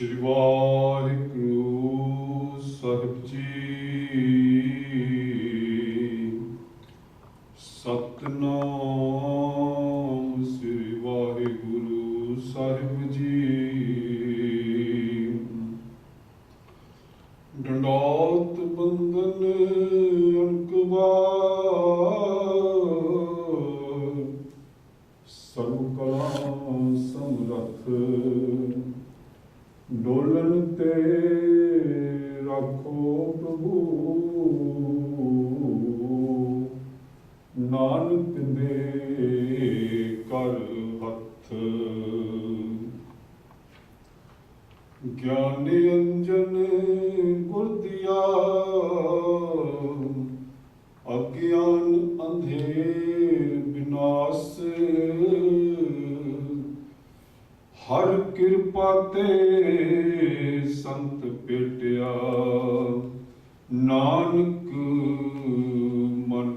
ਸ਼੍ਰੀ ਵਾਹਿਗੁਰੂ ਸਾਹਿਬ ਜੀ ਹਰ ਕਿਰਪਾ ਤੇ ਸੰਤ ਪੇਟਿਆ। ਨਾਨਕ ਮਨ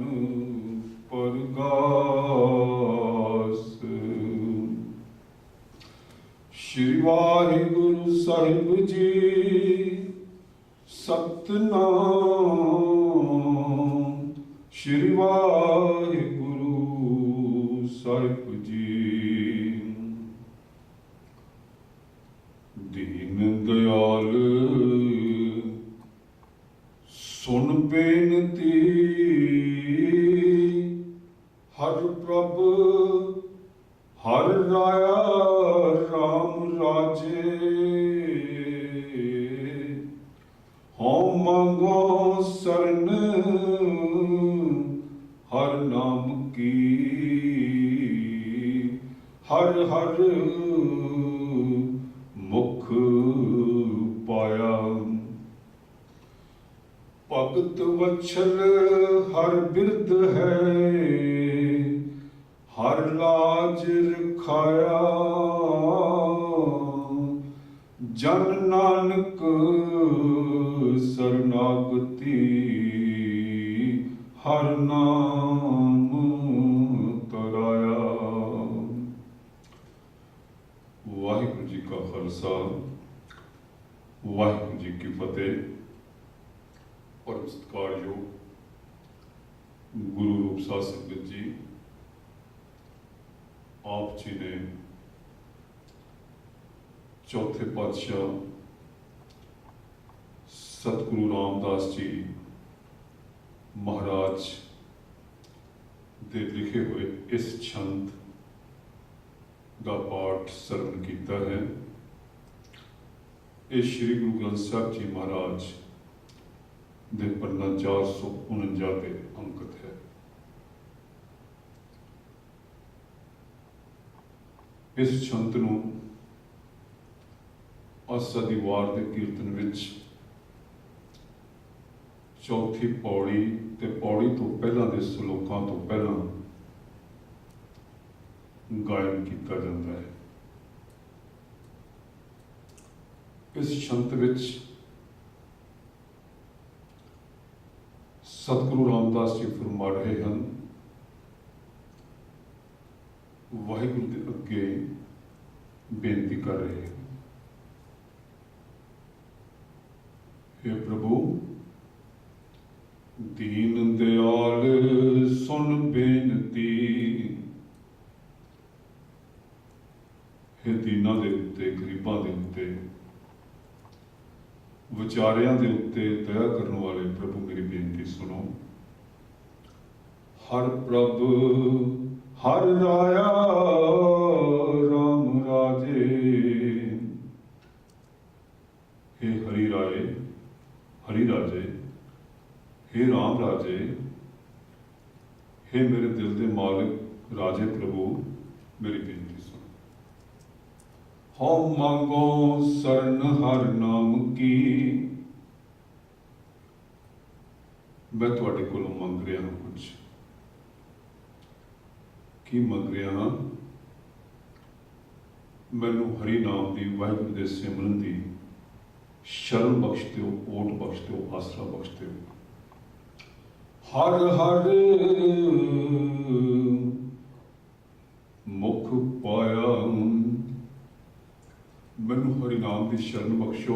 ਪਰਗਾਸ। ਸ਼੍ਰੀ ਵਾਹਿਗੁਰੂ ਸਾਹਿਬ ਜੀ, ਸਤਨਾਮ। ਸ਼੍ਰੀ ਵਾਹਿਗੁਰੂ ਹਉ ਮੰਗੋ ਸਰਨ ਹਰ ਨਾਮ ਕੀ। ਹਰ ਹਰ ਮੁਖ ਪਾਇਆ। ਭਗਤ ਵਛਲ ਹਰ ਬਿਰਧ ਹੈ, ਹਰ ਲਾਜ ਰਖਾਇਆ। ਜਨ ਨਾਨਕ ਹਰ ਨਾਮ ਤਰਾਇਆ ਵਾਹਿਗੁਰੂ ਜੀ ਕਾ ਖਾਲਸਾ, ਵਾਹਿਗੁਰੂ ਜੀ ਕੀ ਫਤਿਹ। ਪਰਮ ਸਤਿਕਾਰਯੋਗ ਗੁਰੂ ਰੂਪ ਸਾਧ ਸੰਗਤ ਜੀ, ਆਪ ਜੀ ਨੇ ਚੌਥੇ ਪਾਤਸ਼ਾਹ ਸਤਿਗੁਰੂ ਰਾਮਦਾਸ ਜੀ ਮਹਾਰਾਜ ਦੇ ਲਿਖੇ ਹੋਏ ਇਸ ਛੰਦ ਦਾ ਪਾਠ ਸਰਵਣ ਕੀਤਾ ਹੈ। ਇਹ ਸ੍ਰੀ ਗੁਰੂ ਗ੍ਰੰਥ ਸਾਹਿਬ ਜੀ ਮਹਾਰਾਜ ਦੇ ਪੰਨਾ 449 ਤੇ ਅੰਕਿਤ ਹੈ। ਇਸ ਛੰਤ ਨੂੰ ਆਸਾ ਦੀ ਵਾਰ ਦੇ ਕੀਰਤਨ ਵਿੱਚ ਚੌਥੀ ਪੌੜੀ ਤੇ ਪੌੜੀ ਤੋਂ ਪਹਿਲਾਂ ਦੇ ਸ਼ਲੋਕਾਂ ਤੋਂ ਪਹਿਲਾਂ ਗਾਇਨ ਕੀਤਾ ਜਾਂਦਾ ਹੈ। ਇਸ ਸੰਤ ਵਿੱਚ ਸਤਿਗੁਰੂ ਰਾਮਦਾਸ ਜੀ ਫਰਮਾ ਰਹੇ ਹਨ। ਵਾਹਿਗੁਰੂ ਦੇ ਅੱਗੇ ਬੇਨਤੀ ਕਰ ਰਹੇ ਹਨ। हे ਪ੍ਰਭੂ ਦੀਨ ਦਿਆਲ ਸੁਣ ਬੇਨਤੀ। हे ਦੀਨਾਂ ਦੇ ਉੱਤੇ, ਗਰੀਬਾਂ ਦੇ ਉੱਤੇ, ਵਿਚਾਰਿਆਂ ਦੇ ਉੱਤੇ ਦਇਆ ਕਰਨ ਵਾਲੇ ਪ੍ਰਭੂ ਮੇਰੀ ਬੇਨਤੀ ਸੁਣੋ। ਹਰ ਪ੍ਰਭ, ਹਰ ਰਾਇਆ, ਰਾਮ ਰਾਜੇ। ਹੇ ਹਰੀ ਰਾਏ, ਹਰੀ ਰਾਜੇ हे ਰਾਮ ਰਾਜੇ हे ਮੇਰੇ ਦਿਲ ਦੇ ਮਾਲਕ ਰਾਜੇ ਪ੍ਰਭੂ, ਮੇਰੀ ਬੇਨਤੀ ਸੁਣ। ਹਉ ਮੰਗੋ ਸਰਨ ਹਰ ਨਾਮ ਕੀ। ਮੈਂ ਤੁਹਾਡੇ ਕੋਲੋਂ ਮੰਗ ਰਿਹਾ ਹਾਂ ਕੁਝ ਕੀ ਮੰਗ ਰਿਹਾ ਹਾਂ? ਮੈਨੂੰ ਹਰੀ ਨਾਮ ਦੀ, ਵਾਹਿਗੁਰੂ ਦੇ ਸਿਮਰਨ ਦੀ, ਸ਼ਰਨ ਬਖਸ਼ ਦਿਓ, ਓਟ ਬਖਸ਼ ਦਿਓ, ਆਸਰਾ ਬਖਸ਼ ਦਿਓ। ਹਰ ਹਰ ਮੁਖ ਪਾਇਆ ਮੈਨੂੰ ਹਰੀ ਨਾਮ ਦੀ ਸ਼ਰਨ ਬਖਸ਼ੋ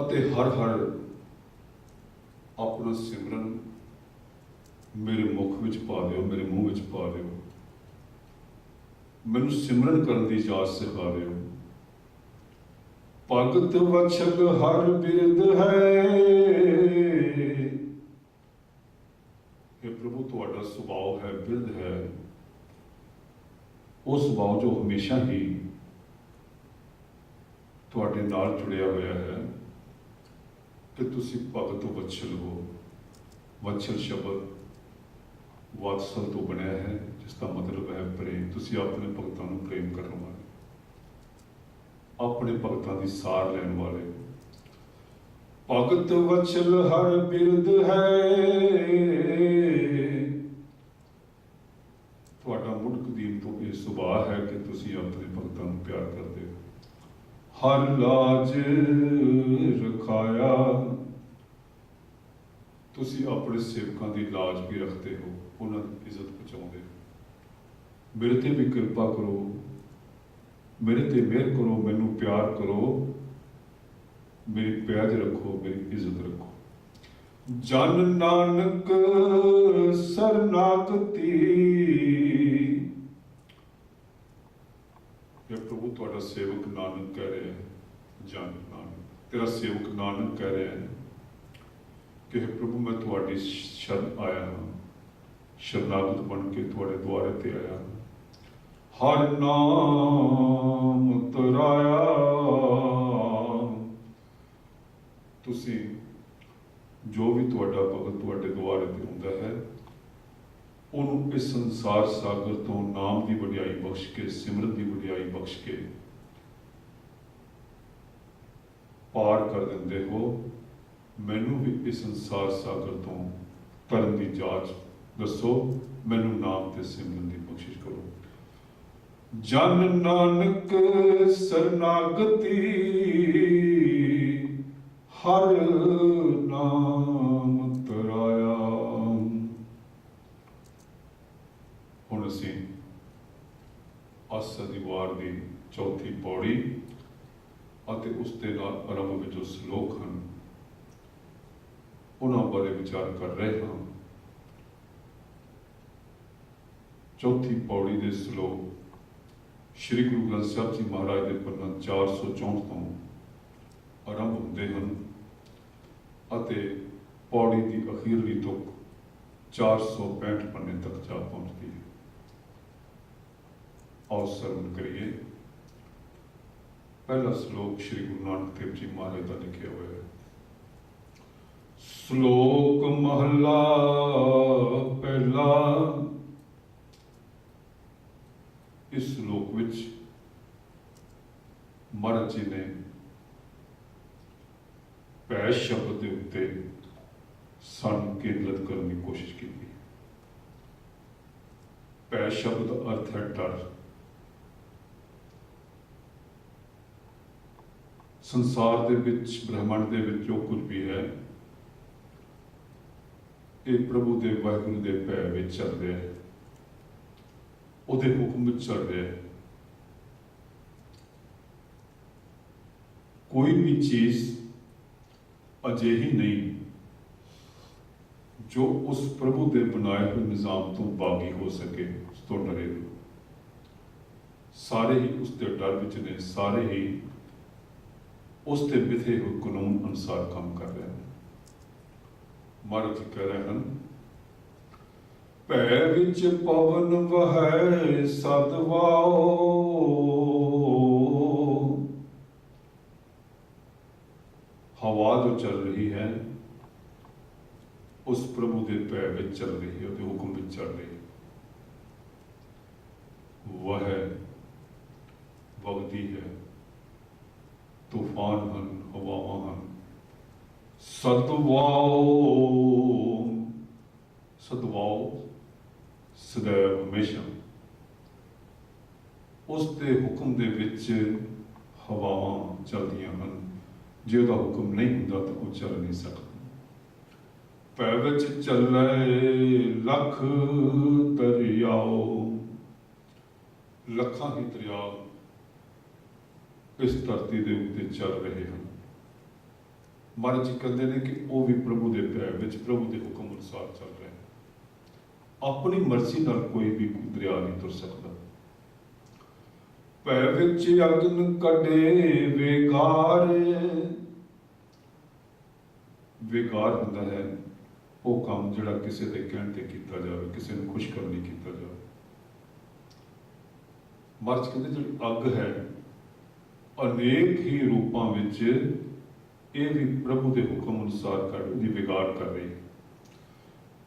ਅਤੇ ਹਰ ਹਰ ਆਪਣਾ ਸਿਮਰਨ ਮੇਰੇ ਮੁਖ ਵਿੱਚ ਪਾ ਦਿਓ, ਮੇਰੇ ਮੂੰਹ ਵਿੱਚ ਪਾ ਦਿਓ। ਮੈਨੂੰ ਸਿਮਰਨ ਕਰਨ ਦੀ ਇਜਾਜ਼ਤ ਸਿਖਾ ਦਿਓ। ਭਗਤ ਵਛਲ ਹਰ ਬਿਰਦ ਹੈ ਇਹ ਪ੍ਰਭੂ ਤੁਹਾਡਾ ਸੁਭਾਅ ਹੈ, ਬਿਰਧ ਹੈ, ਉਹ ਸੁਭਾਅ ਜੋ ਹਮੇਸ਼ਾ ਹੀ ਤੁਹਾਡੇ ਨਾਲ ਜੁੜਿਆ ਹੋਇਆ ਹੈ ਕਿ ਤੁਸੀਂ ਭਗਤ ਵਛਲ ਹੋ। ਵਛਲ ਸ਼ਬਦ ਵਾਤਸਲ ਤੋਂ ਬਣਿਆ ਹੈ, ਜਿਸ ਦਾ ਮਤਲਬ ਹੈ ਪ੍ਰੇਮ। ਤੁਸੀਂ ਆਪਣੇ ਭਗਤਾਂ ਨੂੰ ਪ੍ਰੇਮ ਕਰਨ ਵਾਲੇ, ਆਪਣੇ ਭਗਤਾਂ ਦੀ ਸਾਰ ਲੈਣ ਵਾਲੇ। ਭਗਤ ਵਛਲ ਹਰ ਬਿਰਦ ਹੈ ਤੁਹਾਡਾ ਤੋਂ ਇਹ ਸੁਭਾਅ ਹੈ ਕਿ ਤੁਸੀਂ ਆਪਣੇ ਭਗਤਾਂ ਨੂੰ ਪਿਆਰ ਕਰਦੇ ਹੋ। ਹਰ ਲਾਜ ਰਖਾਇਆ। ਤੁਸੀਂ ਆਪਣੇ ਸੇਵਕਾਂ ਦੀ ਲਾਜ ਵੀ ਰੱਖਦੇ ਹੋ, ਉਹਨਾਂ ਦੀ ਇੱਜ਼ਤ ਪਹੁੰਚਾਉਂਦੇ ਹੋ। ਮੇਰੇ ਤੇ ਵੀ ਕਿਰਪਾ ਕਰੋ। ਮੇਰੇ ਤੇ ਮਿਹਰ ਕਰੋ, ਮੈਨੂੰ ਪਿਆਰ ਕਰੋ। ਮੇਰੀ ਪਿਆਜ ਰੱਖੋ, ਮੇਰੀ ਇੱਜ਼ਤ ਰੱਖੋ। ਜਨ ਨਾਨਕ ਸਰਨਾਗਤੀ ਇਹ ਪ੍ਰਭੂ ਤੁਹਾਡਾ ਸੇਵਕ ਨਾਨਕ ਕਹਿ ਰਿਹਾ ਹੈ। ਜਨ ਨਾਨਕ ਤੇਰਾ ਸੇਵਕ ਨਾਨਕ ਕਹਿ ਰਿਹਾ ਹੈ। ਕਿ ਪ੍ਰਭੂ, ਮੈਂ ਤੁਹਾਡੀ ਸ਼ਰਨ ਆਇਆ ਹਾਂ। ਸ਼ਰਨਾਗਤ ਬਣ ਕੇ ਤੁਹਾਡੇ ਦੁਆਰੇ ਤੇ ਆਇਆ ਹਰ ਨਾਮ ਤਰਾਇਆ ਤੁਸੀਂ ਜੋ ਵੀ ਤੁਹਾਡਾ ਭਗਤ ਤੁਹਾਡੇ ਦੁਆਰੇ ਤੇ ਹੁੰਦਾ ਹੈ ਉਹਨੂੰ ਇਸ ਸੰਸਾਰ ਸਾਗਰ ਤੋਂ ਨਾਮ ਦੀ ਵਡਿਆਈ ਬਖਸ਼ ਕੇ ਸਿਮਰਨ ਦੀ ਵਡਿਆਈ ਬਖਸ਼ ਕੇ ਪਾਰ ਕਰ ਦਿੰਦੇ ਹੋ, ਮੈਨੂੰ ਵੀ ਇਸ ਸੰਸਾਰ ਸਾਗਰ ਤੋਂ ਤਰਨ ਦੀ ਜਾਂਚ ਦੱਸੋ, ਮੈਨੂੰ ਨਾਮ ਤੇ ਸਿਮਰਨ ਦੀ ਬਖਸ਼ਿਸ਼ ਕਰੋ। ਜਨ ਨਾਨਕ ਸਰਨਾਗਤੀ, ਹਰ ਨਾਮ ਤਰਾਇਆ ਹੁਣ ਅਸੀਂ ਅਸਾ ਦੀ ਵਾਰ ਦੀ ਚੌਥੀ ਪੌੜੀ ਅਤੇ ਉਸ ਦੇ ਨਾਲ ਆਰੰਭ ਵਿੱਚ ਜੋ ਸ਼ਲੋਕ ਹਨ, ਉਹਨਾਂ ਬਾਰੇ ਵਿਚਾਰ ਕਰ ਰਹੇ ਹਾਂ। ਚੌਥੀ ਪੌੜੀ ਦੇ ਸ਼ਲੋਕ ਸ਼੍ਰੀ ਗੁਰੂ ਗ੍ਰੰਥ ਸਾਹਿਬ ਜੀ ਮਹਾਰਾਜ ਦੇ ਪੰਨਾ 464 ਤੋਂ ਆਰੰਭ ਹੁੰਦੇ ਹਨ ਅਤੇ ਪੌੜੀ ਦੀ ਅਖੀਰਲੀ ਤੁਕ 465 ਪੰਨੇ ਤੱਕ ਜਾ ਪਹੁੰਚਦੀ ਹੈ। ਆਓ ਸਰਵਨ ਕਰੀਏ। ਪਹਿਲਾ ਸ਼ਲੋਕ ਸ਼੍ਰੀ ਗੁਰੂ ਨਾਨਕ ਦੇਵ ਜੀ ਮਹਾਰਾਜ ਦਾ ਲਿਖਿਆ ਹੋਇਆ ਹੈ। ਸ਼ਲੋਕ ਮਹਲਾ ਪਹਿਲਾ। ਇਸ ਸ਼ਲੋਕ ਵਿੱਚ ਮਹਾਰਾਜ ਜੀ ਨੇ ਪੈ ਸ਼ਬਦ ਦੇ ਉੱਤੇ ਸਾਨੂੰ ਕੇਂਦਰਿਤ ਕਰਨ ਦੀ ਕੋਸ਼ਿਸ਼ ਕੀਤੀ। ਪੈ ਸ਼ਬਦ ਅਰਥ ਹੈ ਡਰ। ਸੰਸਾਰ ਦੇ ਵਿੱਚ, ਬ੍ਰਹਿਮੰਡ ਦੇ ਵਿੱਚ ਜੋ ਕੁਝ ਵੀ ਹੈ, ਇਹ ਪ੍ਰਭੂ ਦੇ ਵਾਹਿਗੁਰੂ ਦੇ ਭੈ ਵਿੱਚ ਚੱਲ ਰਿਹਾ ਹੈ। ਉਹਦੇ ਹੁਕਮ ਵਿੱਚ ਚੱਲ ਰਿਹਾ ਹੈ। ਕੋਈ ਵੀ ਚੀਜ਼ ਅਜਿਹੀ ਨਹੀਂ ਜੋ ਉਸ ਪ੍ਰਭੂ ਦੇ ਬਣਾਏ ਹੋਏ ਨਿਜ਼ਾਮ ਤੋਂ ਬਾਗੀ ਹੋ ਸਕੇ, ਉਸ ਤੋਂ ਡਰੇ ਸਾਰੇ ਹੀ ਉਸ ਦੇ ਡਰ ਵਿੱਚ ਨੇ, ਸਾਰੇ ਹੀ ਉਸ ਦੇ ਵਿਧੇ ਹੋਏ ਕਾਨੂੰਨ ਅਨੁਸਾਰ ਕੰਮ ਕਰ ਰਹੇ ਹਨ ਮਹਾਰਾਜ ਜੀ ਕਹਿ ਰਹੇ ਹਨ ਭੈ ਵਿੱਚ ਪਵਨ ਵਹੈ ਸਦਵਾਓ ਹਵਾ ਜੋ ਚੱਲ ਰਹੀ ਹੈ ਉਸ ਪ੍ਰਭੂ ਦੇ ਭੈ ਵਿੱਚ ਚੱਲ ਰਹੀ ਹੈ ਉਹਦੇ ਹੁਕਮ ਵਿੱਚ ਚੱਲ ਰਹੀ ਹੈ ਵਹ ਵਗਦੀ ਹੈ ਤੂਫਾਨ ਹਨ, ਹਵਾਵਾਂ ਹਨ। ਸਤਵਾਓ ਸਤਵਾਓ ਸदैव ਹਮੇਸ਼ਾ। ਉਸ ਦੇ ਹੁਕਮ ਦੇ ਵਿੱਚ ਹਵਾਵਾਂ ਚੱਲਦੀਆਂ ਹਨ। ਜੇ ਉਹਦਾ ਹੁਕਮ ਨਹੀਂ ਹੁੰਦਾ ਤਾਂ ਉਹ ਚੱਲ ਨਹੀਂ ਸਕਦਾ। ਪੈ ਵਿੱਚ ਚੱਲੇ ਲੱਖ ਦਰਿਆਓ, ਲੱਖਾਂ ਹੀ ਦਰਿਆ ਇਸ ਧਰਤੀ ਦੇ ਉੱਤੇ ਚੱਲ ਰਹੇ ਹਨ। ਮਹਾਰਾਜ ਜੀ ਕਹਿੰਦੇ ਨੇ ਕਿ ਉਹ ਵੀ ਪ੍ਰਭੂ ਦੇ ਪੈਰ ਵਿੱਚ ਪ੍ਰਭੂ ਦੇ ਹੁਕਮ ਅਨੁਸਾਰ ਚੱਲ ਰਹੇ ਹਨ। ਆਪਣੀ ਮਰਜ਼ੀ ਨਾਲ ਕੋਈ ਵੀ ਦਰਿਆ ਨਹੀਂ ਤੁਰ ਸਕਦਾ। ਪੈ ਵਿੱਚ ਅਗਨ ਕੱਢੇ ਵੇਕਾਰ ਵੇਕਾਰ ਹੁੰਦਾ ਹੈ, ਉਹ ਕੰਮ ਜਿਹੜਾ ਕਿਸੇ ਦੇ ਕਹਿਣ ਤੇ ਕੀਤਾ ਜਾਵੇ, ਕਿਸੇ ਨੂੰ ਖੁਸ਼ ਕਰਨ ਲਈ ਕੀਤਾ ਜਾਵੇ। ਮਰਜ਼ ਕਹਿੰਦੇ ਜਿਹੜੀ ਅੱਗ ਹੈ ਅਨੇਕ ਹੀ ਰੂਪਾਂ ਵਿੱਚ ਇਹ ਵੀ ਪ੍ਰਭੂ ਦੇ ਹੁਕਮ ਅਨੁਸਾਰ ਕਰ ਦੀ ਵਿਗਾੜ ਕਰ ਰਹੀ ਹੈ।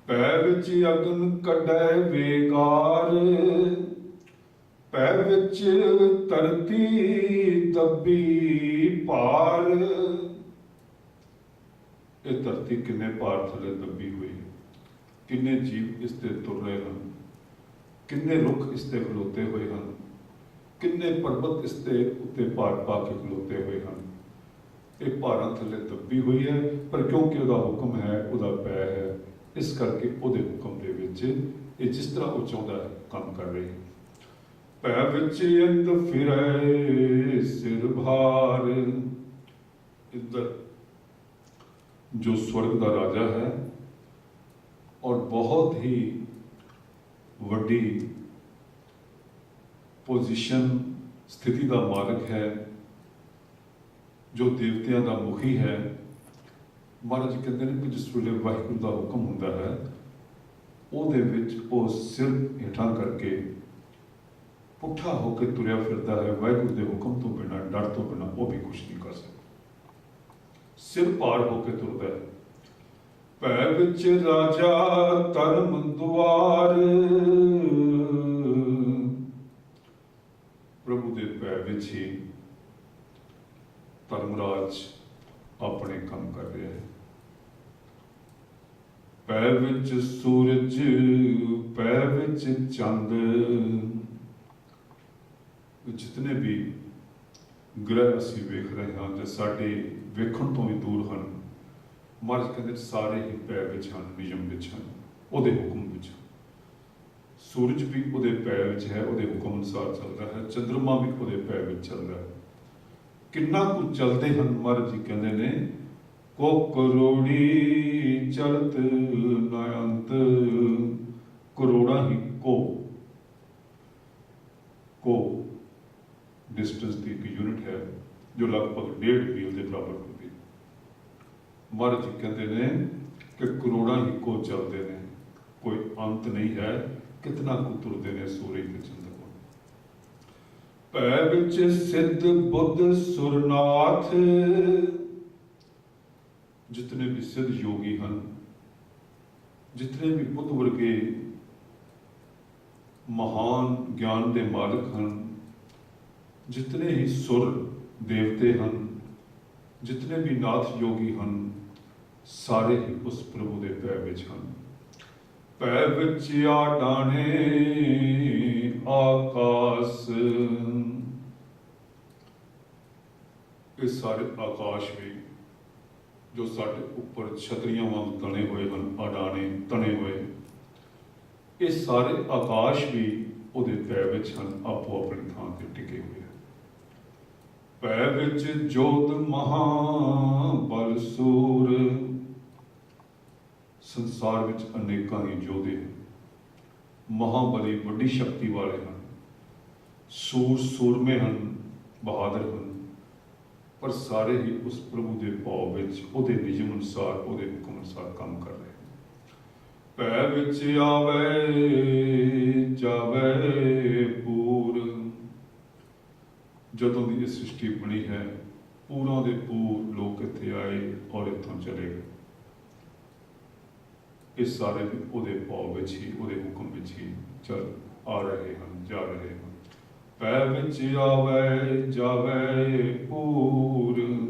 ਪੈ ਵਿੱਚ ਅਗਨ ਕੱਢੈ ਵੇਕਾਰ ਪੈ ਵਿੱਚ ਧਰਤੀ ਦੱਬੀ ਭਾਰ। ਇਹ ਧਰਤੀ ਕਿੰਨੇ ਪਾਰ ਥੱਲੇ ਦੱਬੀ ਹੋਈ ਕਿੰਨੇ ਜੀਵ ਇਸ ਤੇ ਤੁਰ ਰਹੇ ਹਨ? ਕਿੰਨੇ ਰੁੱਖ ਇਸ ਤੇ ਖਲੋਤੇ ਹੋਏ ਹਨ? ਕਿੰਨੇ ਪਰਬਤ ਇਸ ਤੇ ਉੱਤੇ ਭਾਰ ਪਾ ਕੇ ਖਲੋਤੇ ਹੋਏ ਹਨ। ਇਹ ਭਾਰਾਂ ਥੱਲੇ ਦੱਬੀ ਹੋਈ ਹੈ, ਪਰ ਕਿਉਂਕਿ ਉਹਦਾ ਹੁਕਮ ਹੈ, ਉਹਦਾ ਪੈ ਹੈ, ਇਸ ਕਰਕੇ ਉਹਦੇ ਹੁਕਮ ਦੇ ਵਿੱਚ ਇਹ ਜਿਸ ਤਰ੍ਹਾਂ ਉਹ ਚਾਹੁੰਦਾ ਹੈ, ਕੰਮ ਕਰ ਰਹੀ ਪੈ ਵਿੱਚ ਅੰਦ ਫਿਰੈ, ਸਿਰ ਭਾਰ ਇੱਧਰ। ਜੋ ਸਵਰਗ ਦਾ ਰਾਜਾ ਹੈ ਔਰ ਬਹੁਤ ਹੀ ਵੱਡੀ ਪੋਜੀਸ਼ਨ ਸਥਿਤੀ ਦਾ ਮਾਰਗ ਹੈ, ਜੋ ਦੇਵਤਿਆਂ ਦਾ ਮੁਖੀ ਹੈ। ਮਹਾਰਾਜ ਕਹਿੰਦੇ ਨੇ ਕਿ ਜਿਸ ਵੇਲੇ ਵਾਹਿਗੁਰੂ ਦਾ ਹੁਕਮ ਹੁੰਦਾ ਹੈ, ਉਹਦੇ ਵਿੱਚ ਉਹ ਸਿਰ ਹੇਠਾਂ ਕਰਕੇ ਪੁੱਠਾ ਹੋ ਕੇ ਤੁਰਿਆ ਫਿਰਦਾ ਹੈ। ਵਾਹਿਗੁਰੂ ਦੇ ਹੁਕਮ ਤੋਂ ਬਿਨਾਂ, ਡਰ ਤੋਂ ਬਿਨਾਂ ਉਹ ਵੀ ਕੁਝ ਨਹੀਂ ਕਰ ਸਕਦਾ। ਸਿਰ ਪਾੜ ਹੋ ਕੇ ਤੁਰਦਾ ਹੈ। ਪੈ ਵਿੱਚ ਰਾਜਾ ਧਰਮ ਦੁਆਰ ਪ੍ਰਭੂ ਦੇ ਪੈ ਵਿੱਚ ਹੀ ਧਰਮਰਾਜ ਆਪਣੇ ਕੰਮ ਕਰ ਰਿਹਾ ਹੈ। ਪੈ ਵਿੱਚ ਸੂਰਜ ਪੈ ਵਿੱਚ ਚੰਦ, ਜਿਤਨੇ ਵੀ ਗ੍ਰਹਿ ਅਸੀਂ ਵੇਖ ਰਹੇ ਹਾਂ ਜਾਂ ਸਾਡੇ ਵੇਖਣ ਤੋਂ ਵੀ ਦੂਰ ਹਨ ਮਰਜ ਕਹਿੰਦੇ ਸਾਰੇ ਹੀ ਪੈ ਵਿੱਚ ਹਨ, ਨਿਯਮ ਵਿੱਚ ਹਨ, ਉਹਦੇ ਹੁਕਮ ਵਿੱਚ ਸੂਰਜ ਵੀ ਉਹਦੇ ਪੈਰ ਵਿੱਚ ਹੈ, ਉਹਦੇ ਹੁਕਮ ਅਨੁਸਾਰ ਚੱਲਦਾ ਹੈ ਚੰ드ਰਮਾ ਵੀ ਉਹਦੇ ਪੈਰ ਵਿੱਚ ਚੱਲਦਾ ਹੈ। ਕਿੰਨਾ ਕੁ ਚੱਲਦੇ ਹਨ ਮਹਾਰਾਜ ਜੀ ਕਹਿੰਦੇ ਨੇ ਕੋ ਕਰੋੜੀ ਚਲਤ ਨਯੰਤ ਕਰੋੜਾ ਹੀ ਕੋ। ਕੋ ਡਿਸਟੈਂਸ ਦੀ ਇੱਕ ਯੂਨਿਟ ਹੈ, ਜੋ ਲਗਭਗ 1.5 ਮੀਲ ਦੇ ਬਰਾਬਰ ਹੁੰਦੀ ਮਹਾਰਾਜ ਜੀ ਕਹਿੰਦੇ ਨੇ ਕਿ ਕਰੋੜਾਂ ਹੀ ਕੋ ਚੱਲਦੇ ਨੇ, ਕੋਈ ਅੰਤ ਨਹੀਂ ਹੈ। ਕਿਤਨਾ ਕੁ ਤੁਰਦੇ ਨੇ ਸੂਰਜ ਤੇ ਚੰਦਰਮਾ ਪੈ ਵਿੱਚ ਸਿੱਧ ਬੁੱਧ ਸੁਰਨਾਥ। ਜਿਤਨੇ ਵੀ ਸਿੱਧ ਯੋਗੀ ਹਨ, ਜਿਤਨੇ ਵੀ ਬੁੱਧ ਵਰਗੇ ਮਹਾਨ ਗਿਆਨ ਦੇ ਮਾਲਕ ਹਨ, ਜਿਤਨੇ ਹੀ ਸੁਰ ਦੇਵਤੇ ਹਨ, ਜਿਤਨੇ ਵੀ ਨਾਥ ਯੋਗੀ ਹਨ, ਸਾਰੇ ਹੀ ਉਸ ਪ੍ਰਭੂ ਦੇ ਪੈ ਵਿੱਚ ਹਨ। ਪੈ ਵਿੱਚ ਡਾਣੇ ਆਕਾਸ। ਇਹ ਸਾਰੇ ਆਕਾਸ਼ ਵੀ, ਜੋ ਸਾਡੇ ਉੱਪਰ ਛਤਰੀਆਂ ਵਾਂਗ ਤਣੇ ਹੋਏ ਹਨ, ਅਡਾਣੇ ਤਣੇ ਹੋਏ, ਇਹ ਸਾਰੇ ਆਕਾਸ਼ ਵੀ ਉਹਦੇ ਪੈ ਵਿੱਚ ਹਨ, ਆਪੋ ਆਪਣੀ ਥਾਂ ਤੇ ਟਿਕੇ ਹੋਏ ਹਨ। ਪੈ ਵਿੱਚ ਜੋਤ ਮਹਾ ਬਲ ਸੂਰ ਸੰਸਾਰ ਵਿੱਚ ਅਨੇਕਾਂ ਹੀ ਯੋਧੇ ਹਨ। ਮਹਾਬਲੀ ਵੱਡੀ ਸ਼ਕਤੀ ਵਾਲੇ ਹਨ। ਸੂਰ ਸੂਰਮੇ ਹਨ, ਬਹਾਦਰ ਹਨ। ਪਰ ਸਾਰੇ ਹੀ ਉਸ ਪ੍ਰਭੂ ਦੇ ਭਾਵ ਵਿੱਚ ਉਹਦੇ ਨਿਯਮ ਅਨੁਸਾਰ, ਉਹਦੇ ਹੁਕਮ ਅਨੁਸਾਰ ਕੰਮ ਕਰ ਰਹੇ ਹਨ। ਪੈ ਵਿੱਚ ਆਵੇ, ਜਾਵੇ ਪੂਰ। ਜਦੋਂ ਦੀ ਇਹ ਸ੍ਰਿਸ਼ਟੀ ਬਣੀ ਹੈ, ਪੂਰਾਂ ਦੇ ਪੂਰ ਲੋਕ ਇੱਥੇ ਆਏ ਔਰ ਇੱਥੋਂ ਚਲੇ ਗਏ। ਇਹ ਸਾਰੇ ਵੀ ਉਹਦੇ ਭਾਵ ਵਿੱਚ ਹੀ, ਉਹਦੇ ਹੁਕਮ ਵਿੱਚ ਹੀ ਚੱਲ ਆ ਰਹੇ ਹਨ, ਜਾ ਰਹੇ ਹਨ। ਪੈ ਵਿੱਚ ਆਵੇ, ਜਾਵੇ ਪੂਰ।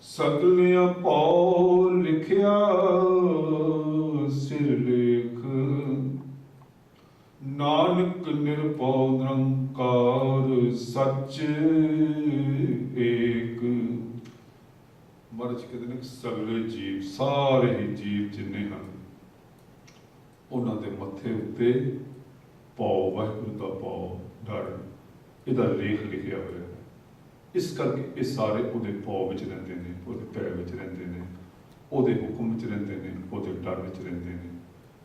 ਸਗਲਿਆਂ ਪਉ ਲਿਖਿਆ, ਸਿਰ ਲੇਖ। ਨਾਨਕ ਨਿਰਭਉ ਨਿਰੰਕਾਰ, ਸੱਚ ਏਕ। ਮਰਜ ਕਹਿੰਦੇ ਨੇ ਸਗਲੇ ਜੀਵ, ਸਾਰੇ ਹੀ ਜੀਵ ਜਿੰਨੇ ਹਨ ਉਹਨਾਂ ਦੇ ਮੱਥੇ ਉੱਤੇ ਪਉ ਵਾਹਿਗੁਰੂ ਦਾ ਪਉ ਡਰ। ਇਹਦਾ ਲੇਖ ਲਿਖਿਆ ਹੋਇਆ ਹੈ। ਇਸ ਕਰਕੇ ਇਹ ਸਾਰੇ ਉਹਦੇ ਭੌ ਵਿੱਚ ਰਹਿੰਦੇ ਨੇ, ਉਹਦੇ ਭੈ ਵਿੱਚ ਰਹਿੰਦੇ ਨੇ, ਉਹਦੇ ਹੁਕਮ ਵਿੱਚ ਰਹਿੰਦੇ ਨੇ, ਉਹਦੇ ਡਰ ਵਿੱਚ ਰਹਿੰਦੇ ਨੇ।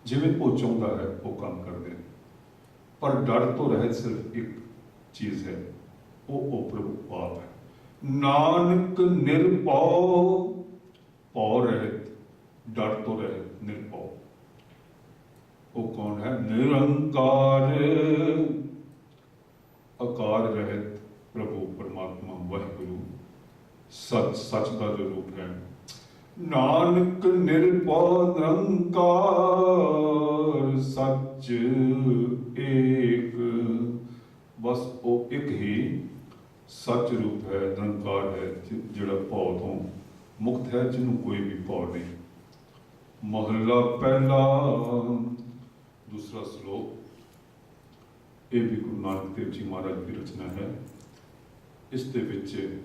ਜਿਵੇਂ ਉਹ ਚਾਹੁੰਦਾ ਹੈ, ਉਹ ਕੰਮ ਕਰਦੇ ਨੇ। ਪਰ ਡਰ ਤੋਂ ਰਹਿਤ ਸਿਰਫ ਇੱਕ ਚੀਜ਼ ਹੈ, ਉਹ ਉਹ ਪ੍ਰਭੂ ਆਪ ਹੈ। ਨਾਨਕ ਨਿਰਭਉ ਭਉ ਰਹਿਤ, ਡਰ ਤੋਂ ਰਹਿਤ ਨਿਰਭਉ। ਉਹ ਕੌਣ ਹੈ, ਨਿਰੰਕਾਰ ਆਕਾਰ ਰਹਿਤ ਪ੍ਰਭੂ ਪਰਮਾਤਮਾ ਵਾਹਿਗੁਰੂ। ਸਚ ਸਚ ਦਾ ਰੂਪ ਹੈ। ਨਾਨਕ ਨਿਰਭਉ ਨਿਰੰਕਾਰ, ਸੱਚ ਏਕ। ਬਸ ਉਹ ਇੱਕ ਹੀ ਸੱਚ ਰੂਪ ਹੈ, ਨਿਰੰਕਾਰ ਹੈ ਜਿਹੜਾ ਭਉ ਤੋਂ ਮੁਕਤ ਹੈ, ਜਿਹਨੂੰ ਕੋਈ ਵੀ ਭਉ ਨਹੀਂ। ਮਹੱਲਾ ਪਹਿਲਾ ਦੂਸਰਾ ਸ਼ਲੋਕ, ਇਹ ਵੀ ਗੁਰੂ ਨਾਨਕ ਦੇਵ ਜੀ ਮਹਾਰਾਜ ਦੀ ਰਚਨਾ ਹੈ। ਇਸ ਦੇ ਵਿੱਚ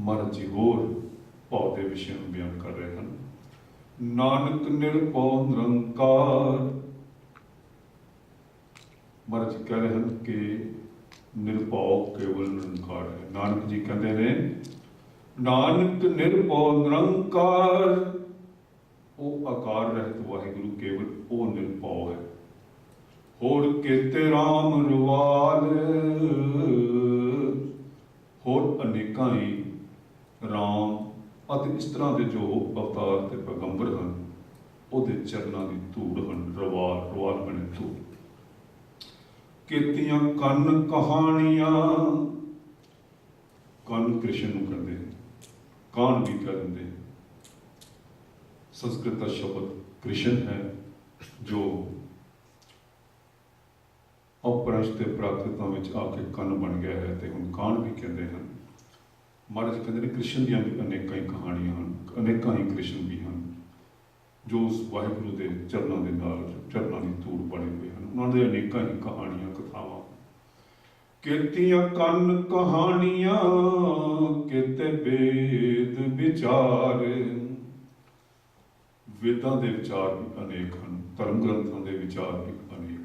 ਮਹਾਰਾਜ ਜੀ ਹੋਰ ਭਾਵ ਦੇ ਵਿਸ਼ੇ ਨੂੰ ਬਿਆਨ ਕਰ ਰਹੇ ਹਨ। ਨਾਨਕ ਨਿਰਭਉ ਨਿਰੰਕਾਰ। ਮਹਾਰਾਜ ਜੀ ਕਹਿ ਰਹੇ ਹਨ ਕਿ ਨਿਰਭਉ ਕੇਵਲ ਨਿਰੰਕਾਰ ਹੈ। ਨਾਨਕ ਜੀ ਕਹਿੰਦੇ ਨੇ, ਨਾਨਕ ਨਿਰਭਉ ਨਿਰੰਕਾਰ। ਉਹ ਆਕਾਰ ਰਹਿਤ ਵਾਹਿਗੁਰੂ ਕੇਵਲ ਉਹ ਨਿਰਭਉ ਹੈ। ਹੋਰ ਕੀਤੇ ਰਾਮ ਰਵਾਲ। ਹੋਰ ਅਨੇਕਾਂ ਹੀ ਰਾਮ ਅਤੇ ਇਸ ਤਰ੍ਹਾਂ ਦੇ ਜੋ ਅਵਤਾਰ ਤੇ ਪੈਗੰਬਰ ਹਨ, ਉਹਦੇ ਚਰਨਾਂ ਦੀ ਧੂੜ ਹਨ, ਰਵਾਲ ਰਵਾਲ ਬਣੇ ਧੂੜ। ਕੀਤੀਆਂ ਕੰਨ ਕਹਾਣੀਆਂ, ਕੰਨ ਕ੍ਰਿਸ਼ਨ ਨੂੰ ਕਹਿੰਦੇ ਕਾਨ ਵੀ ਕਹਿ ਦਿੰਦੇ ਸੰਸਕ੍ਰਿਤ ਦਾ ਸ਼ਬਦ ਕ੍ਰਿਸ਼ਨ ਹੈ, ਜੋ ਅਪਰੰਸ਼ ਤੇ ਪ੍ਰਾਕ੍ਰਿਤਾਂ ਵਿੱਚ ਆ ਕੇ ਕੰਨ ਬਣ ਗਿਆ ਹੈ ਤੇ ਹੁਣ ਕਾਨ ਵੀ ਕਹਿੰਦੇ ਹਨ। ਮਹਾਰਾਜ ਕਹਿੰਦੇ ਨੇ, ਕ੍ਰਿਸ਼ਨ ਦੀਆਂ ਵੀ ਅਨੇਕਾਂ ਹੀ ਕਹਾਣੀਆਂ ਹਨ, ਅਨੇਕਾਂ ਹੀ ਕ੍ਰਿਸ਼ਨ ਵੀ ਹਨ, ਜੋ ਉਸ ਵਾਹਿਗੁਰੂ ਦੇ ਚਰਨਾਂ ਦੇ ਨਾਲ, ਚਰਨਾਂ ਦੀ ਧੂੜ ਬਣੇ ਹੋਏ ਹਨ। ਉਹਨਾਂ ਦੇ ਅਨੇਕਾਂ ਹੀ ਕਹਾਣੀਆਂ, ਕਥਾਵਾਂ। ਕੀਤੀਆਂ ਕੰਨ ਕਹਾਣੀਆਂ, ਕਿਤੇ ਵੇਦ ਵਿਚਾਰ। ਵੇਦਾਂ ਦੇ ਵਿਚਾਰ ਵੀ ਅਨੇਕ ਹਨ, ਧਰਮ ਗ੍ਰੰਥਾਂ ਦੇ ਵਿਚਾਰ ਵੀ ਅਨੇਕ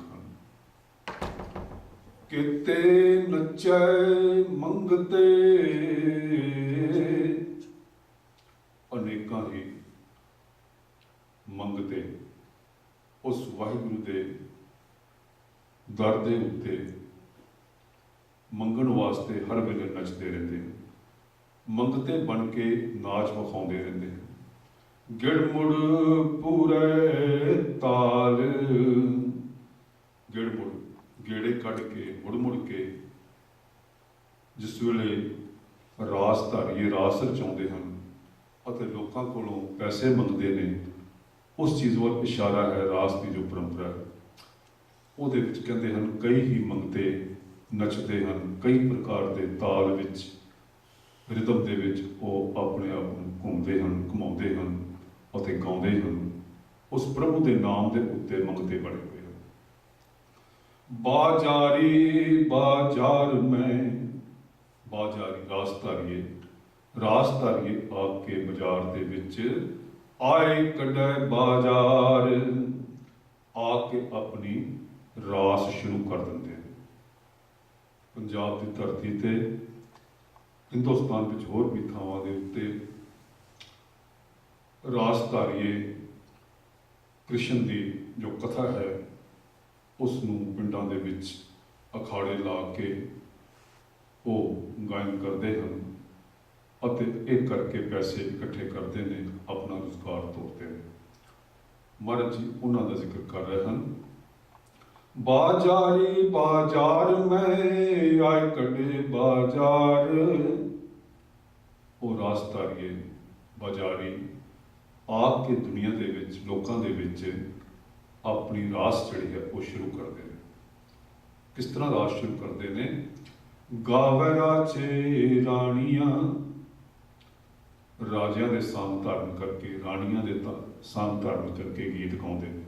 ਕਿਤੇ ਨਚੈ ਮੰਗਤੇ। ਅਨੇਕਾਂ ਹੀ ਮੰਗਤੇ ਉਸ ਵਾਹਿਗੁਰੂ ਦੇ ਦਰ ਦੇ ਉੱਤੇ ਮੰਗਣ ਵਾਸਤੇ ਹਰ ਵੇਲੇ ਨੱਚਦੇ ਰਹਿੰਦੇ। ਮੰਗਤੇ ਬਣ ਕੇ ਨਾਚ ਵਿਖਾਉਂਦੇ ਰਹਿੰਦੇ। ਨੇ। ਗਿੜਮੁੜ ਪੂਰੇ ਤਾਲ। ਗਿੜਮੁੜ ਗੇੜੇ ਕੱਢ ਕੇ ਮੁੜ ਮੁੜ ਕੇ ਜਿਸ ਵੇਲੇ ਰਾਸ ਧਾਰੀਏ, ਰਾਸ ਰਚਾਉਂਦੇ ਹਨ ਅਤੇ ਲੋਕਾਂ ਕੋਲੋਂ ਪੈਸੇ ਮੰਗਦੇ ਨੇ, ਉਸ ਚੀਜ਼ ਵੱਲ ਇਸ਼ਾਰਾ ਹੈ, ਰਾਸ ਦੀ ਜੋ ਪਰੰਪਰਾ ਹੈ। ਉਹਦੇ ਵਿੱਚ ਕਹਿੰਦੇ ਹਨ, ਕਈ ਹੀ ਮੰਗਤੇ ਨੱਚਦੇ ਹਨ, ਕਈ ਪ੍ਰਕਾਰ ਦੇ ਤਾਲ ਵਿੱਚ, ਰਿਦਮ ਦੇ ਵਿੱਚ ਉਹ ਆਪਣੇ ਆਪ ਨੂੰ ਘੁੰਮਦੇ ਹਨ, ਘੁਮਾਉਂਦੇ ਹਨ ਅਤੇ ਗਾਉਂਦੇ ਹਨ। ਉਸ ਪ੍ਰਭੂ ਦੇ ਨਾਮ ਦੇ ਉੱਤੇ ਮੰਗਤੇ ਬਣੇ ਬਾਜਾਰੀ, ਬਾਜ਼ਾਰ ਮੈਂ। ਬਾਜ਼ਾਰੀ ਰਾਸਤਾਰੀਏ ਰਾਸਤਾਰੀਏ ਆ ਕੇ ਬਾਜ਼ਾਰ ਦੇ ਵਿੱਚ। ਆਏ ਕੱਢੈ ਬਾਜ਼ਾਰ ਆ ਕੇ ਆਪਣੀ ਰਾਸ ਸ਼ੁਰੂ ਕਰ ਦਿੰਦੇ। ਪੰਜਾਬ ਦੀ ਧਰਤੀ ਤੇ, ਹਿੰਦੁਸਤਾਨ ਵਿੱਚ ਹੋਰ ਵੀ ਥਾਵਾਂ ਦੇ ਉੱਤੇ ਰਾਸਧਾਰੀਏ ਕ੍ਰਿਸ਼ਨ ਦੀ ਜੋ ਕਥਾ ਹੈ ਉਸ ਨੂੰ ਪਿੰਡਾਂ ਦੇ ਵਿੱਚ ਅਖਾੜੇ ਲਾ ਕੇ ਉਹ ਗਾਇਨ ਕਰਦੇ ਹਨ ਅਤੇ ਇਹ ਕਰਕੇ ਪੈਸੇ ਇਕੱਠੇ ਕਰਦੇ ਨੇ ਆਪਣਾ ਰੁਜ਼ਗਾਰ ਤੋਰਦੇ ਨੇ। ਮਹਾਰਾਜ ਜੀ, ਉਹਨਾਂ ਦਾ ਜ਼ਿਕਰ ਕਰ ਰਹੇ ਹਨ। ਬਾਜ਼ਾਰੀ ਬਾਜ਼ਾਰ ਮੈਂ ਆਏ ਕੜੇ ਬਾਜ਼ਾਰ। ਉਹ ਰਾਸਤਾਰੀਏ ਬਾਜ਼ਾਰੀ। ਆ ਕੇ ਦੁਨੀਆ ਦੇ ਵਿੱਚ, ਲੋਕਾਂ ਦੇ ਵਿੱਚ ਆਪਣੀ ਰਾਸ ਜਿਹੜੀ ਹੈ ਉਹ ਸ਼ੁਰੂ ਕਰਦੇ ਨੇ। ਕਿਸ ਤਰ੍ਹਾਂ ਰਾਸ ਸ਼ੁਰੂ ਕਰਦੇ ਨੇ? ਗਾਵੇ ਰਾਜੇ ਰਾਣੀਆਂ। ਰਾਜਿਆਂ ਦੇ ਸੰਗ ਧਾਰਨ ਕਰਕੇ, ਰਾਣੀਆਂ ਦੇ ਤਾਂ ਧਾਰਨ ਕਰਕੇ ਗੀਤ ਗਾਉਂਦੇ ਨੇ।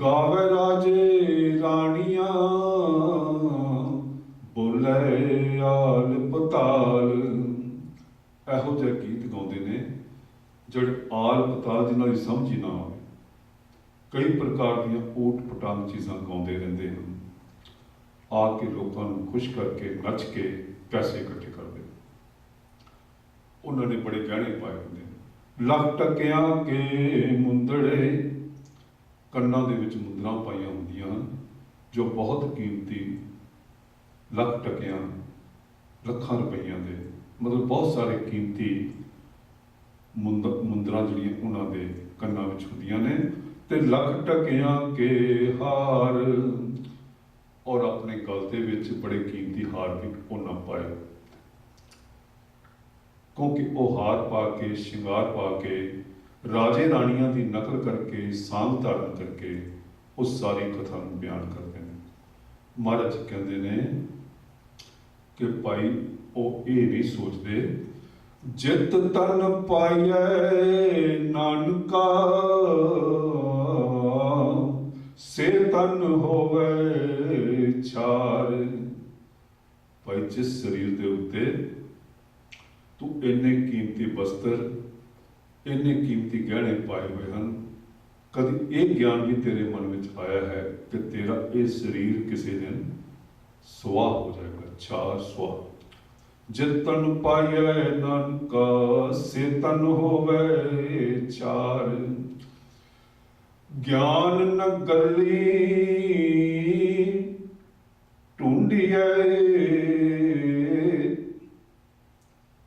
ਗਾਵੇ ਰਾਜੇ ਰਾਣੀਆਂ। ਬੋਲੇ ਆਲ ਪਤਾਲ। ਇਹੋ ਜਿਹੇ ਗੀਤ ਗਾਉਂਦੇ ਨੇ, ਜਿਹੜੇ ਆਲ ਪਤਾਲ ਜਿਨ੍ਹਾਂ ਦੀ ਸਮਝ ਹੀ ਨਾ ਕਈ ਪ੍ਰਕਾਰ ਦੀਆਂ ਓਟ ਪਟਾਂਗ ਚੀਜ਼ਾਂ ਗਾਉਂਦੇ ਰਹਿੰਦੇ ਹਨ। ਆ ਕੇ ਲੋਕਾਂ ਨੂੰ ਖੁਸ਼ ਕਰਕੇ ਨੱਚ ਕੇ ਪੈਸੇ ਇਕੱਠੇ ਕਰਦੇ ਉਹਨਾਂ ਨੇ ਬੜੇ ਗਹਿਣੇ ਪਾਏ ਹੁੰਦੇ ਲੱਖ ਟਕਿਆਂ ਕੇ ਮੁੰਦੜੇ ਕੰਨਾਂ ਦੇ ਵਿੱਚ ਮੁੰਦਰਾਂ ਪਾਈਆਂ ਹੁੰਦੀਆਂ ਹਨ, ਜੋ ਬਹੁਤ ਕੀਮਤੀ ਲੱਖ ਟਕਿਆਂ ਲੱਖਾਂ ਰੁਪਈਆਂ ਦੇ ਮਤਲਬ ਬਹੁਤ ਸਾਰੇ ਕੀਮਤੀ ਮੁੰਦ ਮੁੰਦਰਾਂ ਜਿਹੜੀਆਂ ਉਹਨਾਂ ਦੇ ਕੰਨਾਂ ਵਿੱਚ ਹੁੰਦੀਆਂ ਨੇ ਤੇ ਲੱਖ ਟਕਿਆਂ ਕੇ ਹਾਰ। ਔਰ ਆਪਣੇ ਗਲ ਦੇ ਵਿੱਚ ਬੜੇ ਕੀਮਤੀ ਹਾਰ ਵੀ ਉਹਨਾਂ ਪਾਏ। ਕਿਉਂਕਿ ਉਹ ਹਾਰ ਪਾ ਕੇ, ਸ਼ਿੰਗਾਰ ਪਾ ਕੇ, ਰਾਜੇ ਰਾਣੀਆਂ ਦੀ ਨਕਲ ਕਰਕੇ ਸਾਂਗ ਧਾਰਨ ਕਰਕੇ ਉਸ ਸਾਰੀ ਕਥਾ ਨੂੰ ਬਿਆਨ ਕਰਦੇ ਨੇ। ਮਹਾਰਾਜ ਕਹਿੰਦੇ ਨੇ ਕਿ ਭਾਈ, ਉਹ ਇਹ ਨਹੀਂ ਸੋਚਦੇ, ਜਿਤ ਤਨ ਪਾਈਐ ਨਾਨਕਾ। ਸੇ ਤਨ ਹੋਵੇ ਛਾਰ ਭਾਈ, ਜਿਸ ਸਰੀਰ ਦੇ ਉੱਤੇ ਤੂੰ ਇੰਨੇ ਕੀਮਤੀ ਵਸਤਰ ਇੰਨੇ ਕੀਮਤੀ ਗਹਿਣੇ ਪਾਏ ਹੋਏ ਹਨ, ਕਦੀ ਇਹ ਗਿਆਨ ਵੀ ਤੇਰੇ ਮਨ ਵਿੱਚ ਆਇਆ ਹੈ ਕਿ ਤੇਰਾ ਇਹ ਸਰੀਰ ਕਿਸੇ ਦਿਨ ਸੁਆਹ ਹੋ ਜਾਏਗਾ ਚਾਰ ਸੁਆਹ। ਜਿਤਨ ਪਾਈਐ ਨਾਨਕਾ, ਸੇ ਤਨ ਹੋਵੇ ਚਾਰ ਗਿਆਨ ਨ ਗੱਲੀ ਢੂੰਡੀਐ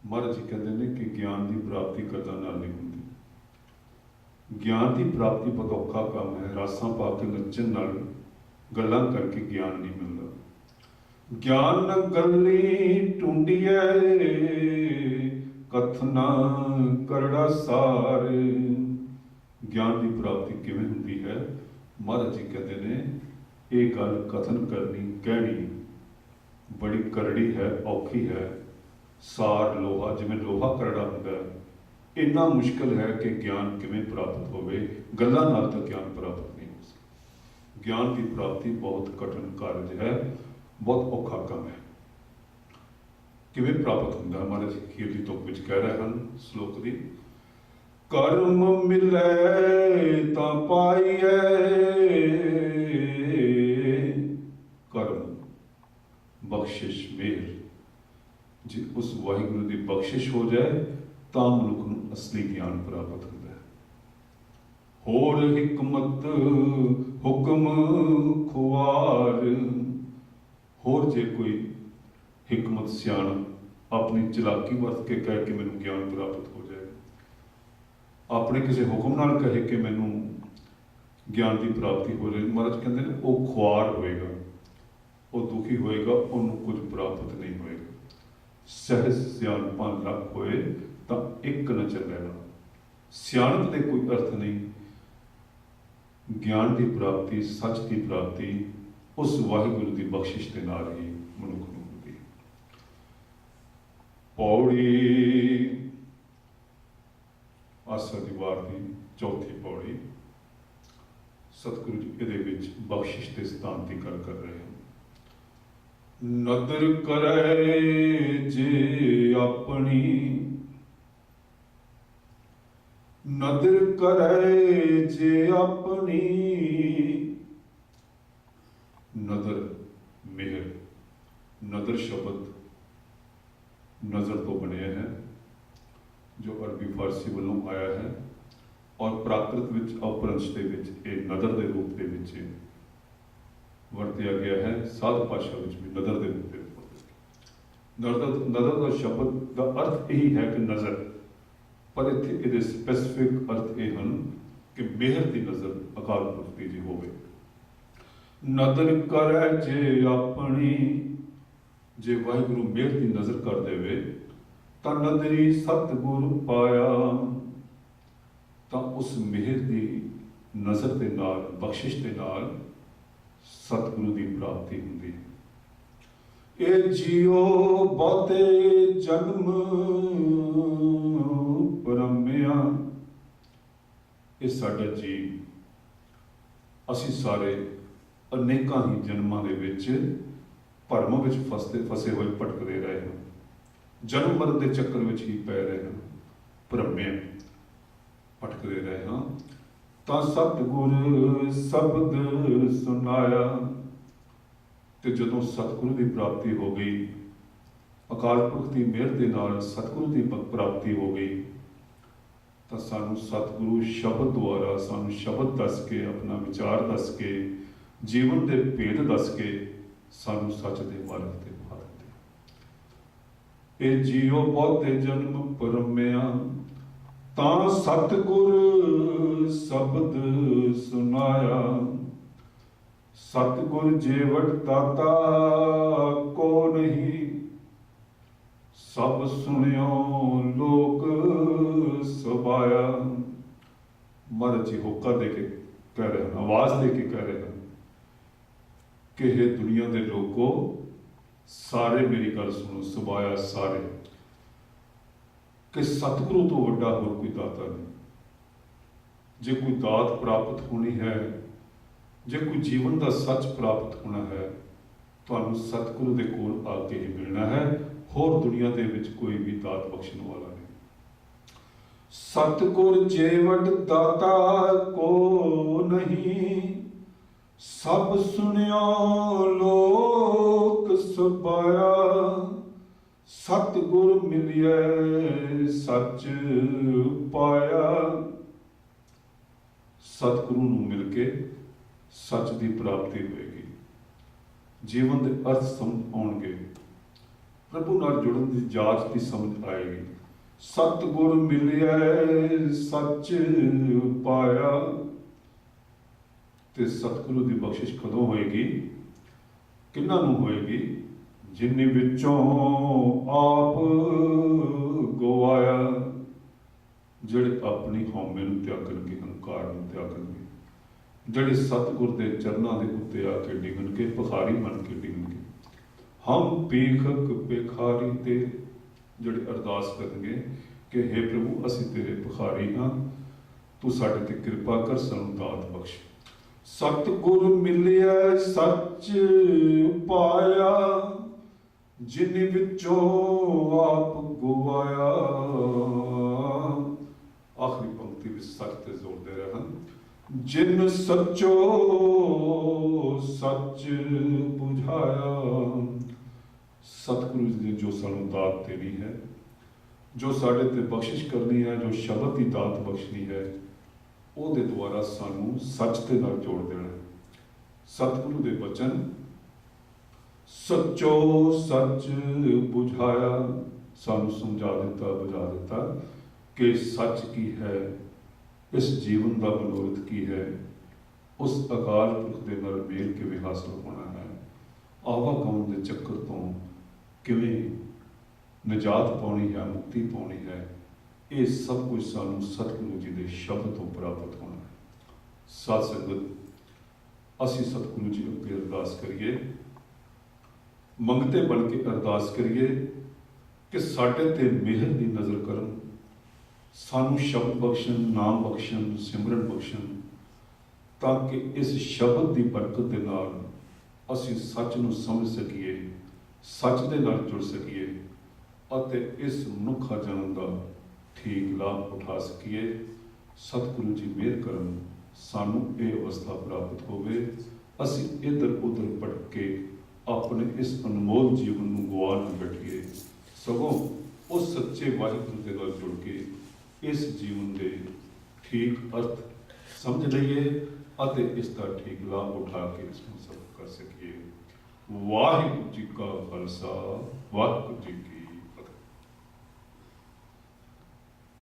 ਮਹਾਰਾਜ ਜੀ ਕਹਿੰਦੇ ਨੇ ਕਿ ਗਿਆਨ ਦੀ ਪ੍ਰਾਪਤੀ ਕਰਦਾ ਨਾਲ ਨਹੀਂ ਹੁੰਦੀ। ਗਿਆਨ ਦੀ ਪ੍ਰਾਪਤੀ ਬਹੁਤ ਔਖਾ ਕੰਮ ਹੈ। ਰਾਸਾਂ ਪਾ ਕੇ ਨੱਚਣ ਨਾਲ ਗੱਲਾਂ ਕਰਕੇ ਗਿਆਨ ਨਹੀਂ ਮਿਲਦਾ। ਗਿਆਨ ਨ ਗੱਲੀ ਟੁੰਡੀਐ ਕਥਨਾ ਕਰੜਾ ਸਾਰੇ। ਗਿਆਨ ਦੀ ਪ੍ਰਾਪਤੀ ਕਿਵੇਂ ਹੁੰਦੀ ਹੈ? ਮਹਾਰਾਜ ਜੀ ਕਹਿੰਦੇ ਨੇ, ਇਹ ਗੱਲ ਕਥਨ ਕਰਨੀ, ਕਹਿਣੀ ਬੜੀ ਕਰੜੀ ਹੈ, ਔਖੀ ਹੈ। ਸਾਰ ਲੋਹਾ, ਜਿਵੇਂ ਲੋਹਾ ਕਰੜਾ ਹੁੰਦਾ ਹੈ, ਇੰਨਾ ਮੁਸ਼ਕਲ ਹੈ ਕਿ ਗਿਆਨ ਕਿਵੇਂ ਪ੍ਰਾਪਤ ਹੋਵੇ? ਗੱਲਾਂ ਨਾਲ ਤਾਂ ਗਿਆਨ ਪ੍ਰਾਪਤ ਨਹੀਂ ਹੋ ਸਕਦਾ। ਗਿਆਨ ਦੀ ਪ੍ਰਾਪਤੀ ਬਹੁਤ ਕਠਿਨ ਕਾਰਜ ਹੈ, ਬਹੁਤ ਔਖਾ ਕੰਮ ਹੈ। ਕਿਵੇਂ ਪ੍ਰਾਪਤ ਹੁੰਦਾ ਹੈ? ਮਹਾਰਾਜ ਖੀਰ ਦੀ ਤੁਕ ਵਿੱਚ ਕਹਿ ਰਹੇ ਹਨ, ਸ਼ਲੋਕ ਦੀ। ਕਰਮ ਮਿਲੈ ਤਾਂ ਪਾਈਐ। ਕਰਮ, ਬਖਸ਼ਿਸ਼ ਮਿਹਰ ਜੇ ਉਸ ਵਾਹਿਗੁਰੂ ਦੀ ਬਖਸ਼ਿਸ਼ ਹੋ ਜਾਏ, ਤਾਂ ਮਨੁੱਖ ਨੂੰ ਅਸਲੀ ਗਿਆਨ ਪ੍ਰਾਪਤ ਹੁੰਦਾ ਹੈ। ਹੋਰ ਹਕਮਤ, ਹੁਕਮ ਖੁਆਰ। ਹੋਰ ਜੇ ਕੋਈ ਹਕਮਤ ਸਿਆਣ ਆਪਣੀ ਚਲਾਕੀ ਵਰਤ ਕੇ ਕਹਿ ਕੇ ਮੈਨੂੰ ਗਿਆਨ ਪ੍ਰਾਪਤ ਹੋ ਜਾਏ ਆਪਣੇ ਕਿਸੇ ਹੁਕਮ ਨਾਲ ਕਹੇ ਕਿ ਮੈਨੂੰ ਗਿਆਨ ਦੀ ਪ੍ਰਾਪਤੀ ਹੋ ਜਾਏ ਮਹਾਰਾਜ ਕਹਿੰਦੇ ਨੇ, ਉਹ ਖੁਆਰ ਹੋਏਗਾ, ਉਹ ਦੁਖੀ ਹੋਏਗਾ, ਉਹਨੂੰ ਕੁਝ ਪ੍ਰਾਪਤ ਨਹੀਂ ਹੋਏਗਾ। ਸਹਿਜ ਸਿਆਣਪਾਂ ਲੱਖ ਹੋਏ, ਤਾਂ ਇੱਕ ਨ ਚੱਲੇਗਾ ਸਿਆਣਪ ਦੇ ਕੋਈ ਅਰਥ ਨਹੀਂ। ਗਿਆਨ ਦੀ ਪ੍ਰਾਪਤੀ, ਸੱਚ ਦੀ ਪ੍ਰਾਪਤੀ, ਉਸ ਵਾਹਿਗੁਰੂ ਦੀ ਬਖਸ਼ਿਸ਼ ਦੇ ਨਾਲ ਹੀ ਮਨੁੱਖ ਨੂੰ ਹੁੰਦੀ ਹੈ। ਪੌੜੀ ਆਸਾ ਦੀ ਵਾਰ ਦੀ ਚੌਥੀ ਪੌੜੀ। ਸਤਿਗੁਰੂ ਜੀ, ਇਹਦੇ ਵਿੱਚ ਬਖਸ਼ਿਸ਼ ਦੇ ਸਥਾਨ ਦੀ ਗੱਲ ਕਰ ਰਹੇ ਹਨ ਨਦਰ ਕਰੇ ਜੇ ਆਪਣੀ। ਨਦਰ ਕਰੈ ਜੇ ਆਪਣੀ। ਨਦਰ ਮਿਹਰ, ਨਦਰ ਸ਼ਬਦ ਨਜ਼ਰ ਤੋਂ ਬਣਿਆ ਹੈ। ਜੋ ਅਰਬੀ ਫਾਰਸੀ ਵੱਲੋਂ ਆਇਆ ਹੈ ਔਰ ਪ੍ਰਾਕ੍ਰਿਤ ਵਿੱਚ ਅਪਰੰਸ਼ ਦੇ ਵਿੱਚ, ਇਹ ਨਦਰ ਦੇ ਰੂਪ ਦੇ ਵਿੱਚ ਵਰਤਿਆ ਗਿਆ ਹੈ, ਸਾਧ ਭਾਸ਼ਾ ਵਿੱਚ ਵੀ ਨਦਰ ਦੇ ਰੂਪ ਦੇ ਨਦਰ ਨਦਰ ਦਾ ਸ਼ਬਦ ਦਾ ਅਰਥ ਇਹੀ ਹੈ ਕਿ ਨਜ਼ਰ। ਪਰ ਇੱਥੇ ਇਹਦੇ ਸਪੈਸੀਫਿਕ ਅਰਥ ਇਹ ਹਨ ਕਿ ਮਿਹਰ ਦੀ ਨਜ਼ਰ ਅਕਾਲ ਪੁਰਖ ਦੀ ਜੀ ਹੋਵੇ। ਨਦਰ ਕਰੈ ਜੇ ਆਪਣੀ, ਜੇ ਵਾਹਿਗੁਰੂ ਮਿਹਰ ਦੀ ਨਜ਼ਰ ਕਰ ਦੇਵੇ ਤਾਂ ਨਦਰੀ ਸਤਿਗੁਰ ਪਾਇਆ, ਤਾਂ ਉਸ ਮਿਹਰ ਦੀ ਨਜ਼ਰ ਦੇ ਨਾਲ, ਬਖਸ਼ਿਸ਼ ਦੇ ਨਾਲ ਸਤਿਗੁਰੂ ਦੀ ਪ੍ਰਾਪਤੀ ਹੁੰਦੀ ਹੈ। ਇਹ ਜੀਉ ਬਹੁਤੇ ਜਨਮ ਪਰਮਿਆ ਇਹ ਸਾਡਾ ਜੀ ਅਸੀਂ ਸਾਰੇ ਅਨੇਕਾਂ ਹੀ ਜਨਮਾਂ ਦੇ ਵਿੱਚ ਭਰਮ ਵਿੱਚ ਫਸਦੇ, ਫਸੇ ਹੋਏ ਭਟਕਦੇ ਰਹੇ ਹਾਂ। ਜਨਮ ਮਰਨ ਦੇ ਚੱਕਰ ਵਿੱਚ ਹੀ ਪੈ ਰਹੇ ਹਾਂ ਭਰਮਿਆ ਭਟਕਦੇ ਰਹੇ ਹਾਂ। ਤਾਂ ਸਤਿਗੁਰ ਸ਼ਬਦ ਸੁਨਾਇਆ ਤੇ ਜਦੋਂ ਸਤਿਗੁਰੂ ਦੀ ਪ੍ਰਾਪਤੀ ਹੋ ਗਈ, ਅਕਾਲ ਪੁਰਖ ਦੀ ਮਿਹਰ ਦੇ ਨਾਲ ਸਤਿਗੁਰੂ ਦੀ ਪ੍ਰਾਪਤੀ ਹੋ ਗਈ, ਤਾਂ ਸਾਨੂੰ ਸਤਿਗੁਰੂ ਸ਼ਬਦ ਦੁਆਰਾ ਸਾਨੂੰ ਸ਼ਬਦ ਦੱਸ ਕੇ, ਆਪਣਾ ਵਿਚਾਰ ਦੱਸ ਕੇ, ਜੀਵਨ ਦੇ ਭੇਦ ਦੱਸ ਕੇ ਸਾਨੂੰ ਸੱਚ ਦੇ ਮਾਰਗ ਤੇ ਇਹ ਜੀਉ ਬਹੁਤੇ ਜਨਮ ਪਰਮਿਆ, ਤਾਂ ਸਤਿਗੁਰ ਸ਼ਬਦ ਸੁਨਾਇਆ। ਸਤਿਗੁਰ ਜੀਵਟ ਦਾਤਾ ਕੋ ਨਹੀਂ, ਸਭ ਸੁਣਿਓ ਲੋਕ ਸਬਾਇਆ ਮਹਾਰਾਜ ਹੋਕਾ ਦੇ ਕੇ ਕਹਿ ਰਹੇ ਆਵਾਜ਼ ਦੇ ਕੇ ਕਹਿ ਰਹੇ ਹਨ ਕਿ ਇਹ ਦੁਨੀਆ ਦੇ ਲੋਕੋ ਸਾਰੇ ਮੇਰੀ ਗੱਲ ਸੁਣੋ, ਸਬਾਇਆ ਸਾਰੇ। ਕਿ ਸਤਿਗੁਰੂ ਤੋਂ ਵੱਡਾ ਹੋਰ ਕੋਈ ਦਾਤਾ ਨਹੀਂ। ਜੇ ਕੋਈ ਦਾਤ ਪ੍ਰਾਪਤ ਹੋਣੀ ਹੈ, ਜੇ ਕੋਈ ਜੀਵਨ ਦਾ ਸੱਚ ਪ੍ਰਾਪਤ ਹੋਣਾ ਹੈ, ਤੁਹਾਨੂੰ ਸਤਿਗੁਰੂ ਦੇ ਕੋਲ ਆ ਕੇ ਹੀ ਮਿਲਣਾ ਹੈ, ਹੋਰ ਦੁਨੀਆ ਦੇ ਵਿੱਚ ਕੋਈ ਵੀ ਦਾਤ ਬਖਸ਼ਣ ਵਾਲਾ ਨਹੀਂ। ਸਤਿਗੁਰ ਜੀਵਟ ਦਾਤਾ ਕੋ ਨਹੀਂ, ਸਭ ਸੁਣਿਓ ਲੋਕ ਸਬਾਇਆ ਸਤਿਗੁਰ ਮਿਲਿਐ ਸੱਚ ਪਾਇਆ। ਸਤਿਗੁਰੂ ਨੂੰ ਮਿਲ ਕੇ ਸੱਚ ਦੀ ਪ੍ਰਾਪਤੀ ਹੋਏਗੀ। ਜੀਵਨ ਦੇ ਅਰਥ ਸਮਝ ਆਉਣਗੇ। ਪ੍ਰਭੂ ਨਾਲ ਜੁੜਨ ਦੀ ਜਾਚ ਦੀ ਸਮਝ ਆਏਗੀ। ਸਤਿਗੁਰ ਮਿਲਿਆ ਸੱਚ ਪਾਇਆ। ਤੇ ਸਤਿਗੁਰੂ ਦੀ ਬਖਸ਼ਿਸ਼ ਕਦੋਂ ਹੋਏਗੀ? ਕਿੰਨਾਂ ਨੂੰ ਹੋਏਗੀ? ਜਿਨ੍ਹਾਂ ਵਿੱਚੋਂ ਆਪ ਗਵਾਇਆ ਜਿਹੜੇ ਆਪਣੀ ਹਉਮੈ ਨੂੰ ਤਿਆਗਣਗੇ ਹੰਕਾਰ ਨੂੰ ਤਿਆਗਣਗੇ ਜਿਹੜੇ ਸਤਿਗੁਰ ਦੇ ਚਰਨਾਂ ਦੇ ਉੱਤੇ ਆ ਕੇ ਡਿੱਗਣਗੇ, ਭਖਾਰੀ ਬਣ ਕੇ ਡਿੱਗਣਗੇ। ਹਮ ਭੀਖਕ ਭਿਖਾਰੀ ਤੇ ਜਿਹੜੇ ਅਰਦਾਸ ਕਰਨਗੇ ਕਿ हे ਪ੍ਰਭੂ, ਅਸੀਂ ਤੇਰੇ ਭਿਖਾਰੀ ਹਾਂ, ਤੂੰ ਸਾਡੇ ਤੇ ਕਿਰਪਾ ਕਰ, ਸਾਨੂੰ ਦਾਤ ਬਖਸ਼। ਸਤਿਗੁਰ ਮਿਲਿਆ, ਸੱਚ ਪਾਇਆ ਜਿਨ ਵਿੱਚੋਂ ਆਪ ਗਵਾਇਆ। ਆਖਰੀ ਪੰਕਤੀ ਵਿੱਚ ਸੱਚ ਤੇ ਜ਼ੋਰ ਦੇ ਰਹੇ ਹਨ ਜਿਨ ਸੱਚੋ ਸੱਚ 부ਝਾਇਆ ਸਤਿਗੁਰੂ ਜੀ ਨੇ ਜੋ ਸਾਨੂੰ ਦਾਤ ਦੇਣੀ ਹੈ, ਜੋ ਸਾਡੇ ਤੇ ਬਖਸ਼ਿਸ਼ ਕਰਨੀ ਹੈ, ਜੋ ਸ਼ਬਦ ਦੀ ਦਾਤ ਬਖਸ਼ਣੀ ਹੈ, ਉਹਦੇ ਦੁਆਰਾ ਸਾਨੂੰ ਸੱਚ ਦੇ ਨਾਲ ਜੋੜ ਦੇਣਾ ਸਤਿਗੁਰੂ ਦੇ ਬਚਨ ਸੱਚੋ ਸੱਚ 부ਝਾਇਆ ਸਾਨੂੰ ਸਮਝਾ ਦਿੱਤਾ, ਬੁਝਾ ਦਿੱਤਾ ਕਿ ਸੱਚ ਕੀ ਹੈ, ਇਸ ਜੀਵਨ ਦਾ ਮਨੋਰਥ ਕੀ ਹੈ, ਉਸ ਅਕਾਲ ਪੁਰਖ ਦੇ ਨਾਲ ਮੇਲ ਕਿਵੇਂ ਹਾਸਲ ਹੋਣਾ ਹੈ ਆਵਾਗਮਨ ਦੇ ਚੱਕਰ ਤੋਂ ਕਿਵੇਂ ਨਜਾਤ ਪਾਉਣੀ ਹੈ, ਮੁਕਤੀ ਪਾਉਣੀ ਹੈ, ਇਹ ਸਭ ਕੁਝ ਸਾਨੂੰ ਸਤਿਗੁਰੂ ਜੀ ਦੇ ਸ਼ਬਦ ਤੋਂ ਪ੍ਰਾਪਤ ਹੋਣਾ ਹੈ। ਸਾਧ ਸੰਗਤ, ਅਸੀਂ ਸਤਿਗੁਰੂ ਜੀ ਅੱਗੇ ਅਰਦਾਸ ਕਰੀਏ। ਮੰਗਤੇ ਬਣ ਕੇ ਅਰਦਾਸ ਕਰੀਏ ਕਿ ਸਾਡੇ ਤੇ ਮਿਹਰ ਦੀ ਨਜ਼ਰ ਕਰਨ। ਸਾਨੂੰ ਸ਼ਬਦ ਬਖਸ਼ਣ, ਨਾਮ ਬਖਸ਼ਣ, ਸਿਮਰਨ ਬਖਸ਼ਣ, ਤਾਂ ਕਿ ਇਸ ਸ਼ਬਦ ਦੀ ਬਰਕਤ ਦੇ ਨਾਲ ਅਸੀਂ ਸੱਚ ਨੂੰ ਸਮਝ ਸਕੀਏ, ਸੱਚ ਦੇ ਨਾਲ ਜੁੜ ਸਕੀਏ ਅਤੇ ਇਸ ਮਨੁੱਖਾ ਜਨਮ ਦਾ ਠੀਕ ਲਾਭ ਉਠਾ ਸਕੀਏ। ਸਤਿਗੁਰੂ ਜੀ ਮਿਹਰ ਕਰਨ। ਸਾਨੂੰ ਇਹ ਅਵਸਥਾ ਪ੍ਰਾਪਤ ਹੋਵੇ। ਅਸੀਂ ਇਧਰ ਉਧਰ ਭਟਕ ਕੇ ਆਪਣੇ ਇਸ ਅਨਮੋਲ ਜੀਵਨ ਨੂੰ ਗਵਾ ਨਾ ਬੈਠੀਏ, ਸਗੋਂ ਉਸ ਸੱਚੇ ਵਾਹਿਗੁਰੂ ਦੇ ਨਾਲ ਜੁੜ ਕੇ ਇਸ ਜੀਵਨ ਦੇ ਠੀਕ ਅਰਥ ਸਮਝ ਲਈਏ ਅਤੇ ਇਸ ਦਾ ਠੀਕ ਲਾਭ ਉਠਾ ਕੇ ਇਸ ਨੂੰ ਸਫਲ ਕਰ ਸਕੀਏ। ਵਾਹਿਗੁਰੂ ਜੀ ਕਾ ਖਾਲਸਾ, ਵਾਹਿਗੁਰੂ ਜੀ